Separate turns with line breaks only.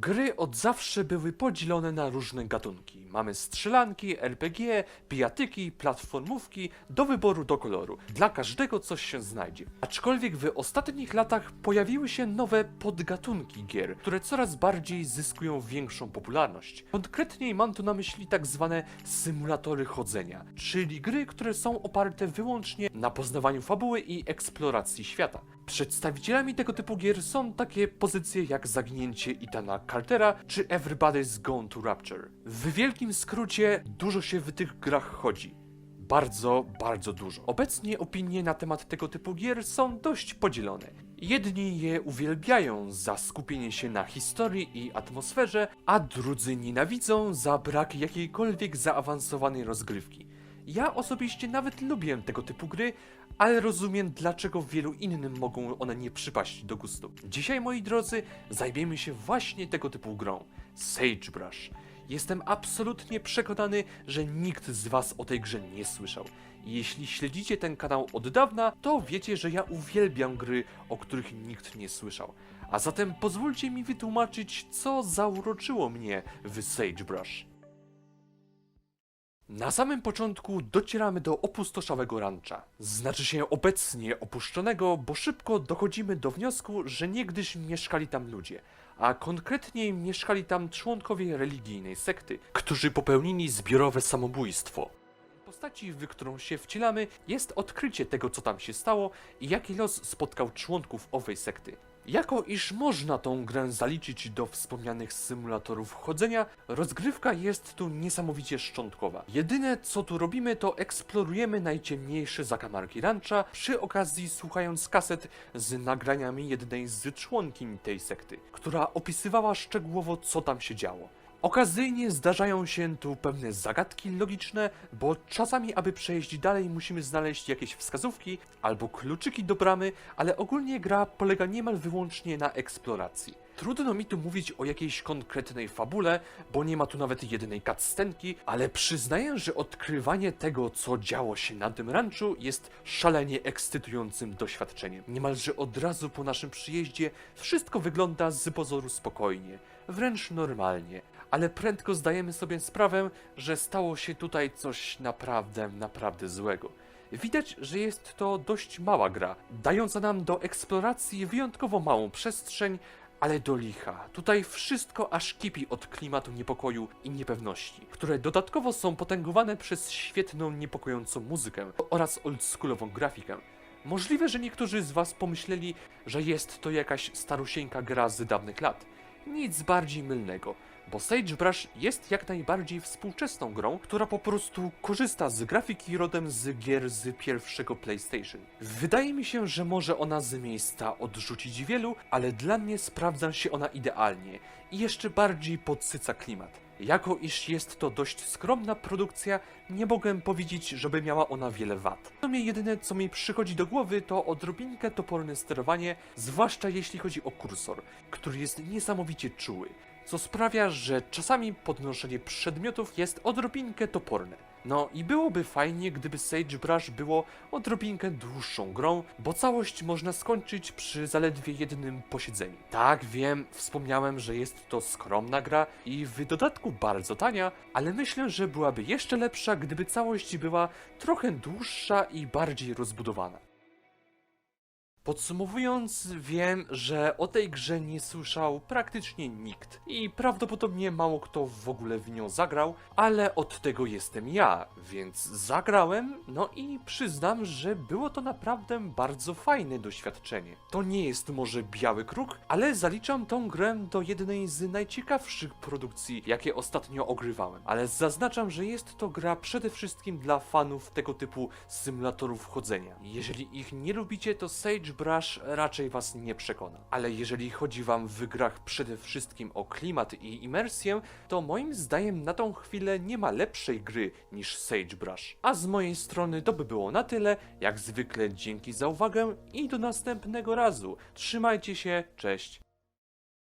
Gry od zawsze były podzielone na różne gatunki. Mamy strzelanki, RPG, pijatyki, platformówki, do wyboru do koloru. Dla każdego coś się znajdzie. Aczkolwiek w ostatnich latach pojawiły się nowe podgatunki gier, które coraz bardziej zyskują większą popularność. Konkretniej mam tu na myśli tak zwane symulatory chodzenia, czyli gry, które są oparte wyłącznie na poznawaniu fabuły i eksploracji świata. Przedstawicielami tego typu gier są takie pozycje jak Zaginięcie Itana Cartera czy Everybody's Gone to Rapture. W wielkim skrócie dużo się w tych grach chodzi. Bardzo, bardzo dużo. Obecnie opinie na temat tego typu gier są dość podzielone. Jedni je uwielbiają za skupienie się na historii i atmosferze, a drudzy nienawidzą za brak jakiejkolwiek zaawansowanej rozgrywki. Ja osobiście nawet lubię tego typu gry, ale rozumiem dlaczego wielu innym mogą one nie przypaść do gustu. Dzisiaj, moi drodzy, zajmiemy się właśnie tego typu grą Sagebrush. Jestem absolutnie przekonany, że nikt z Was o tej grze nie słyszał. Jeśli śledzicie ten kanał od dawna, to wiecie, że ja uwielbiam gry, o których nikt nie słyszał. A zatem pozwólcie mi wytłumaczyć, co zauroczyło mnie w Sagebrush. Na samym początku docieramy do opustoszałego rancha. Znaczy się obecnie opuszczonego, bo szybko dochodzimy do wniosku, że niegdyś mieszkali tam ludzie, a konkretniej mieszkali tam członkowie religijnej sekty, którzy popełnili zbiorowe samobójstwo. Postaci, w którą się wcielamy, jest odkrycie tego, co tam się stało i jaki los spotkał członków owej sekty. Jako iż można tą grę zaliczyć do wspomnianych symulatorów chodzenia, rozgrywka jest tu niesamowicie szczątkowa. Jedyne co tu robimy to eksplorujemy najciemniejsze zakamarki rancha, przy okazji słuchając kaset z nagraniami jednej z członkiń tej sekty, która opisywała szczegółowo co tam się działo. Okazyjnie zdarzają się tu pewne zagadki logiczne, bo czasami, aby przejść dalej, musimy znaleźć jakieś wskazówki albo kluczyki do bramy, ale ogólnie gra polega niemal wyłącznie na eksploracji. Trudno mi tu mówić o jakiejś konkretnej fabule, bo nie ma tu nawet jednej cutscenki, ale przyznaję, że odkrywanie tego, co działo się na tym ranchu, jest szalenie ekscytującym doświadczeniem. Niemalże od razu po naszym przyjeździe wszystko wygląda z pozoru spokojnie, wręcz normalnie ale prędko zdajemy sobie sprawę, że stało się tutaj coś naprawdę, naprawdę złego. Widać, że jest to dość mała gra, dająca nam do eksploracji wyjątkowo małą przestrzeń, ale do licha. Tutaj wszystko aż kipi od klimatu niepokoju i niepewności, które dodatkowo są potęgowane przez świetną, niepokojącą muzykę oraz oldschoolową grafikę. Możliwe, że niektórzy z Was pomyśleli, że jest to jakaś starusieńka gra z dawnych lat. Nic bardziej mylnego, bo Sagebrush jest jak najbardziej współczesną grą, która po prostu korzysta z grafiki rodem z gier z pierwszego PlayStation. Wydaje mi się, że może ona z miejsca odrzucić wielu, ale dla mnie sprawdza się ona idealnie i jeszcze bardziej podsyca klimat. Jako iż jest to dość skromna produkcja, nie mogę powiedzieć, żeby miała ona wiele wad. W sumie jedyne co mi przychodzi do głowy to odrobinkę toporne sterowanie, zwłaszcza jeśli chodzi o kursor, który jest niesamowicie czuły, co sprawia, że czasami podnoszenie przedmiotów jest odrobinkę toporne. No i byłoby fajnie, gdyby Sagebrush było odrobinkę dłuższą grą, bo całość można skończyć przy zaledwie jednym posiedzeniu. Tak, wiem, wspomniałem, że jest to skromna gra i w dodatku bardzo tania, ale myślę, że byłaby jeszcze lepsza, gdyby całość była trochę dłuższa i bardziej rozbudowana. Podsumowując, wiem, że o tej grze nie słyszał praktycznie nikt i prawdopodobnie mało kto w ogóle w nią zagrał, ale od tego jestem ja, więc zagrałem, no i przyznam, że było to naprawdę bardzo fajne doświadczenie. To nie jest może biały kruk, ale zaliczam tą grę do jednej z najciekawszych produkcji, jakie ostatnio ogrywałem. Ale zaznaczam, że jest to gra przede wszystkim dla fanów tego typu symulatorów chodzenia. Jeżeli ich nie lubicie, to Sagebrush raczej was nie przekona. Ale jeżeli chodzi wam w grach przede wszystkim o klimat i imersję, to moim zdaniem na tą chwilę nie ma lepszej gry niż Sagebrush. A z mojej strony to by było na tyle. Jak zwykle dzięki za uwagę i do następnego razu. Trzymajcie się, cześć.